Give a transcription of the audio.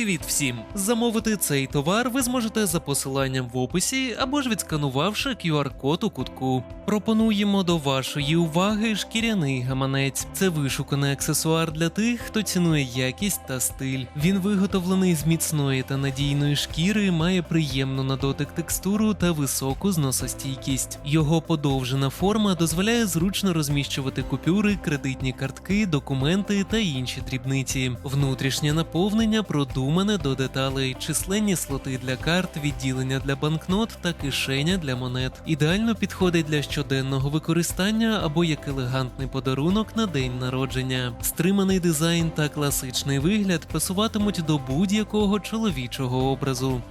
Привіт всім! Замовити цей товар ви зможете за посиланням в описі або ж відсканувавши QR-код у кутку. Пропонуємо до вашої уваги шкіряний гаманець. Це вишуканий аксесуар для тих, хто цінує якість та стиль. Він виготовлений з міцної та надійної шкіри, має приємну на дотик текстуру та високу зносостійкість. Його подовжена форма дозволяє зручно розміщувати купюри, кредитні картки, документи та інші дрібниці. Внутрішнє наповнення продумане до деталей, численні слоти для карт, відділення для банкнот та кишеня для монет. Ідеально підходить для щоденного використання або як елегантний подарунок на день народження. Стриманий дизайн та класичний вигляд пасуватимуть до будь-якого чоловічого образу.